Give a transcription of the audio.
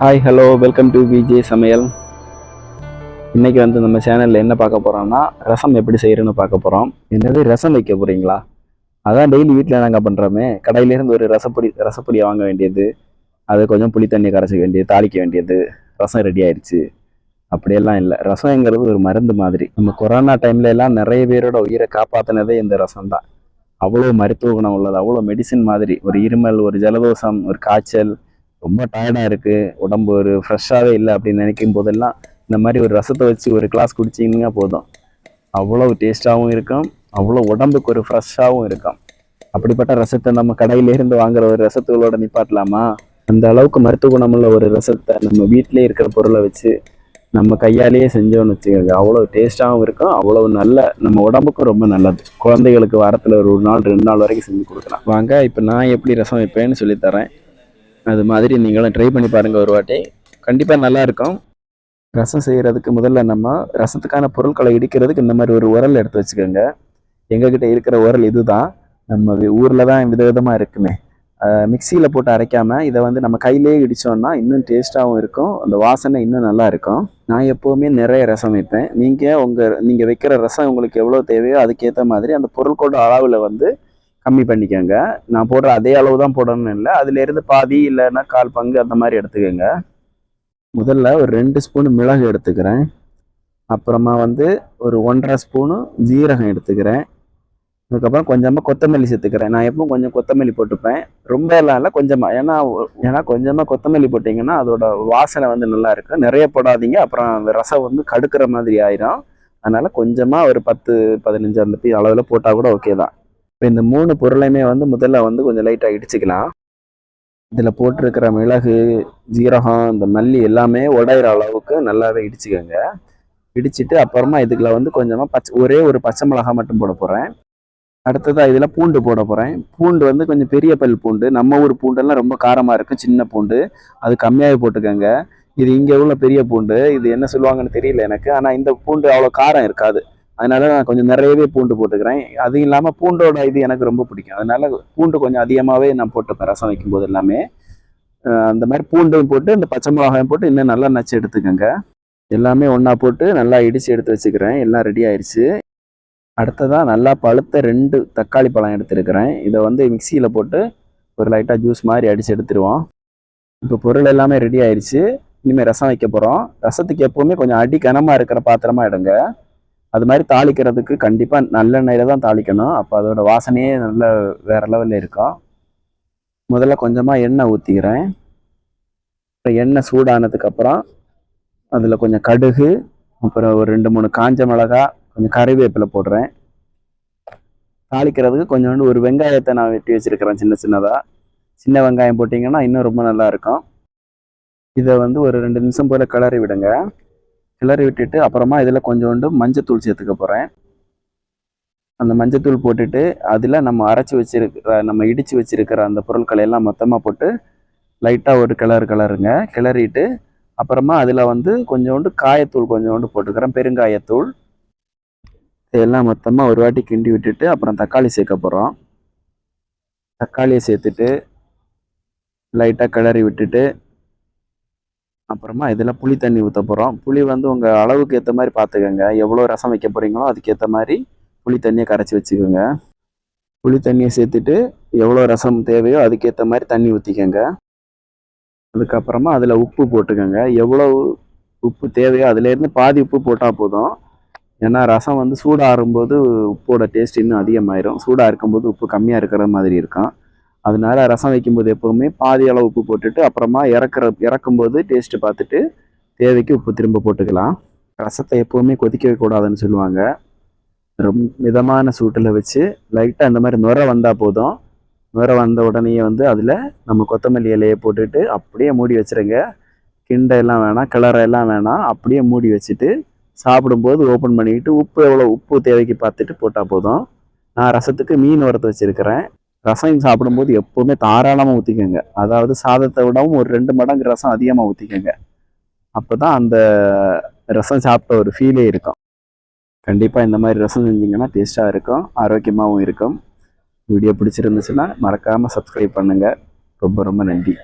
Hi hello welcome to VJ சமையல் இன்றைக்கி வந்து நம்ம சேனலில் என்ன பார்க்க போகிறோம்னா ரசம் எப்படி செய்கிறோன்னு பார்க்க போகிறோம் என்னது ரசம் வைக்க போகிறீங்களா அதான் டெய்லி வீட்டில் நாங்கள் பண்ணுறோமே கடையிலேருந்து ஒரு ரசப்பொடி ரசப்பொடியை வாங்க வேண்டியது. அது கொஞ்சம் புளி தண்ணி கரைச்சிக்க வேண்டியது தாளிக்க வேண்டியது. ரசம் ரெடி ஆயிடுச்சு. அப்படியெல்லாம் இல்லை. ரசம்ங்கிறது ஒரு மருந்து மாதிரி. நம்ம கொரோனா டைம்ல எல்லாம் நிறைய பேரோட உயிரை காப்பாற்றினதே இந்த ரசம் தான். அவ்வளோ மருத்துவ குணம் உள்ளது. அவ்வளோ மெடிசின் மாதிரி. ஒரு இருமல் ஒரு ஜலதோஷம் ஒரு காய்ச்சல் ரொம்ப டயர்டாக இருக்குது உடம்பு ஒரு ஃப்ரெஷ்ஷாகவே இல்லை அப்படின்னு நினைக்கும் போதெல்லாம் இந்த மாதிரி ஒரு ரசத்தை வச்சு ஒரு கிளாஸ் குடிச்சிங்கன்னா போதும். அவ்வளோ டேஸ்ட்டாகவும் இருக்கும். அவ்வளோ உடம்புக்கு ஒரு ஃப்ரெஷ்ஷாகவும் இருக்கும். அப்படிப்பட்ட ரசத்தை நம்ம கடையிலேருந்து வாங்குற ஒரு ரசத்துகளோட நிப்பாட்டலாமா? அந்த அளவுக்கு மருத்துவ குணமுள்ள ஒரு ரசத்தை நம்ம வீட்டிலே இருக்கிற பொருளை வச்சு நம்ம கையாலேயே செஞ்சோம்னு வச்சுக்கோங்க. அவ்வளோ டேஸ்ட்டாகவும் இருக்கும். அவ்வளோ நல்ல நம்ம உடம்புக்கும் ரொம்ப நல்லது. குழந்தைகளுக்கு வாரத்தில் ஒரு ஒரு நாள் ரெண்டு நாள் வரைக்கும் செஞ்சு கொடுக்கலாம். வாங்க இப்போ நான் எப்படி ரசம் வைப்பேன்னு சொல்லித்தரேன் அது மாதிரி நீங்களும் ட்ரை பண்ணி பாருங்கள் ஒரு வாட்டி. கண்டிப்பாக நல்லா இருக்கும். ரசம் செய்கிறதுக்கு முதல்ல நம்ம ரசத்துக்கான பொருட்களை இடிக்கிறதுக்கு இந்த மாதிரி ஒரு உரல் எடுத்து வச்சுக்கோங்க. எங்ககிட்ட இருக்கிற உரல் இதுதான். நம்ம ஊரில் தான் விதவிதமாக இருக்குமே. மிக்சியில் போட்டு அரைக்காமல் இதை வந்து நம்ம கையிலேயே இடித்தோம்னா இன்னும் டேஸ்ட்டாகவும் இருக்கும். அந்த வாசனை இன்னும் நல்லா இருக்கும். நான் எப்போவுமே நிறைய ரசம் வைப்பேன். நீங்கள் உங்கள் நீங்கள் வைக்கிற ரசம் உங்களுக்கு எவ்வளோ தேவையோ அதுக்கேற்ற மாதிரி அந்த பொருட்களோட அளவில் வந்து கம்மி பண்ணிக்கோங்க. நான் போடுற அதே அளவு தான் போடணும்னு இல்லை. அதுலேருந்து பாதி இல்லைன்னா கால் பங்கு அந்த மாதிரி எடுத்துக்கோங்க. முதல்ல ஒரு ரெண்டு ஸ்பூன் மிளகு எடுத்துக்கிறேன். அப்புறமா வந்து ஒரு ஒன்றரை ஸ்பூனு ஜீரகம் எடுத்துக்கிறேன். அதுக்கப்புறம் கொஞ்சமாக கொத்தமல்லி சேர்த்துக்கிறேன். நான் எப்பவும் கொஞ்சம் கொத்தமல்லி போட்டுப்பேன். ரொம்ப எல்லாம் இல்லை கொஞ்சமாக ஏன்னா ஏன்னா கொஞ்சமாக கொத்தமல்லி போட்டிங்கன்னா அதோட வாசனை வந்து நல்லா இருக்கும். நிறைய போடாதீங்க. அப்புறம் அந்த ரசம் வந்து கடுக்கிற மாதிரி ஆயிரும். அதனால் கொஞ்சமாக ஒரு பத்து பதினஞ்சு அந்த பீ அளவில் போட்டால் கூட ஓகே தான். இப்போ இந்த மூணு பொருளையுமே வந்து முதல்ல வந்து கொஞ்சம் லைட்டாக இடிச்சுக்கலாம். இதில் போட்டிருக்கிற மிளகு ஜீரகம் இந்த மல்லி எல்லாமே உடையிற அளவுக்கு நல்லாவே இடிச்சுக்கோங்க. இடிச்சிட்டு அப்புறமா இதுக்குள்ள வந்து கொஞ்சமாக பச்சை ஒரே ஒரு பச்சை மிளகாய் மட்டும் போட போகிறேன் அடுத்ததாக இதில் பூண்டு போட போகிறேன் பூண்டு வந்து கொஞ்சம் பெரிய பல் பூண்டு. நம்ம ஊர் பூண்டெல்லாம் ரொம்ப காரமாக இருக்கும் சின்ன பூண்டு. அது கம்மியாகவே போட்டுக்கோங்க. இது இங்கே உள்ள பெரிய பூண்டு. இது என்ன சொல்லுவாங்கன்னு தெரியல எனக்கு. ஆனால் இந்த பூண்டு அவ்வளோ காரம் இருக்காது. அதனால நான் கொஞ்சம் நிறையவே பூண்டு போட்டுக்கிறேன். அதுவும் இல்லாமல் பூண்டோட இது எனக்கு ரொம்ப பிடிக்கும். அதனால பூண்டு கொஞ்சம் அதிகமாகவே நான் போட்டுப்பேன் ரசம் வைக்கும்போது எல்லாமே. அந்த மாதிரி பூண்டையும் போட்டு இந்த பச்சை மிளகாயும் போட்டு இன்னும் நல்லா நச்சு எடுத்துக்கோங்க. எல்லாமே ஒன்றா போட்டு நல்லா இடித்து எடுத்து வச்சுக்கிறேன். எல்லாம் ரெடி ஆயிடுச்சு அடுத்ததாக நல்லா பழுத்த ரெண்டு தக்காளி பழம் எடுத்துருக்கிறேன். இதை வந்து மிக்சியில் போட்டு ஒரு லைட்டாக ஜூஸ் மாதிரி அடித்து எடுத்துருவோம். இப்போ பொருள் எல்லாமே ரெடி ஆயிடுச்சு இனிமேல் ரசம் வைக்க போகிறோம் ரசத்துக்கு எப்போவுமே கொஞ்சம் அடி கனமாக இருக்கிற பாத்திரமா எடுங்க. அது மாதிரி தாளிக்கிறதுக்கு கண்டிப்பாக நல்லெண்ணெயில் தான் தாளிக்கணும். அப்போ அதோட வாசனையே நல்ல வேற லெவலில் இருக்கும் முதல்ல கொஞ்சமாக எண்ணெய் ஊற்றிக்கிறேன் இப்போ எண்ணெய் சூடானதுக்கப்புறம் அதில் கொஞ்சம் கடுகு அப்புறம் ஒரு ரெண்டு மூணு காஞ்ச மிளகா கொஞ்சம் கறிவேப்பிலை போடுறேன். தாளிக்கிறதுக்கு கொஞ்சோண்டு ஒரு வெங்காயத்தை நான் வெட்டி வச்சிருக்கிறேன் சின்ன சின்னதாக சின்ன வெங்காயம் போட்டிங்கன்னா இன்னும் ரொம்ப நல்லா இருக்கும். இதை வந்து ஒரு ரெண்டு நிமிஷம் போல் கிளறி விடுங்க. கிளறி விட்டுட்டு அப்புறமா இதில் கொஞ்சோண்டு மஞ்சத்தூள் சேர்த்துக்க போகிறேன் அந்த மஞ்சத்தூள் போட்டுட்டு அதில் நம்ம அரைச்சி வச்சிருக்கிற நம்ம இடித்து வச்சிருக்கிற அந்த பொருட்களை எல்லாம் மொத்தமாக போட்டு லைட்டாக ஒரு கிளறு கிளறுங்க. கிளறிட்டு அப்புறமா அதில் வந்து கொஞ்சோண்டு காயத்தூள் கொஞ்சோண்டு போட்டுக்கிறேன். பெருங்காயத்தூள். இதெல்லாம் மொத்தமாக ஒரு வாட்டி கிண்டி விட்டுட்டு அப்புறம் தக்காளி சேர்க்க போகிறோம் தக்காளியை சேர்த்துட்டு லைட்டாக கிளறி விட்டுட்டு அப்புறமா இதில் புளி தண்ணி ஊற்ற போகிறோம் புளி வந்து உங்கள் அளவுக்கு ஏற்ற மாதிரி பார்த்துக்கோங்க எவ்வளோ ரசம் வைக்க போகிறீங்களோ அதுக்கேற்ற மாதிரி புளி தண்ணியை கரைச்சி வச்சுக்கோங்க. புளி தண்ணியை சேர்த்துட்டு எவ்வளோ ரசம் தேவையோ அதுக்கேற்ற மாதிரி தண்ணி ஊற்றிக்கோங்க அதுக்கப்புறமா அதில் உப்பு போட்டுக்கோங்க. எவ்வளோ உப்பு தேவையோ அதுலேருந்து பாதி உப்பு போட்டால் போதும். ஏன்னா ரசம் வந்து சூடாகும்போது உப்போட டேஸ்ட் இன்னும் அதிகமாயிரும். சூடாக இருக்கும்போது உப்பு கம்மியாக இருக்கிற மாதிரி இருக்கும். அதனால ரசம் வைக்கும்போது எப்போவுமே பாதி அளவு உப்பு போட்டுட்டு அப்புறமா இறக்குற இறக்கும்போது டேஸ்ட்டு பார்த்துட்டு தேவைக்கு உப்பு திரும்ப போட்டுக்கலாம். ரசத்தை எப்போவுமே கொதிக்க கூடாதுன்னு சொல்லுவாங்க. ரொம்ப மிதமான சூட்டில் வச்சு லைட்டாக இந்த மாதிரி நுர வந்தால் போதும். நுர வந்த உடனேயே வந்து அதில் நம்ம கொத்தமல்லி இலையை போட்டுட்டு அப்படியே மூடி வச்சிருங்க. கிண்ட எல்லாம் வேணாம் கிளற எல்லாம் வேணாம். அப்படியே மூடி வச்சுட்டு சாப்பிடும்போது ஓப்பன் பண்ணிக்கிட்டு உப்பு எவ்வளோ உப்பு தேவைக்கு பார்த்துட்டு போட்டால் போதும். நான் ரசத்துக்கு மீன் வறுத்து வச்சுருக்கிறேன். ரசம் சாப்பிடும்போது எப்போவுமே தாராளமாக ஊற்றிக்கோங்க அதாவது சாதத்தை விடவும் ஒரு ரெண்டு மடங்கு ரசம் அதிகமாக ஊற்றிக்கோங்க அப்போ தான் அந்த ரசம் சாப்பிட்ட ஒரு ஃபீலே இருக்கும். கண்டிப்பாக இந்த மாதிரி ரசம் செஞ்சிங்கன்னா டேஸ்ட்டாக இருக்கும் ஆரோக்கியமாகவும் இருக்கும். வீடியோ பிடிச்சிருந்துச்சுன்னா மறக்காமல் சப்ஸ்கிரைப் பண்ணுங்கள் ரொம்ப ரொம்ப நன்றி.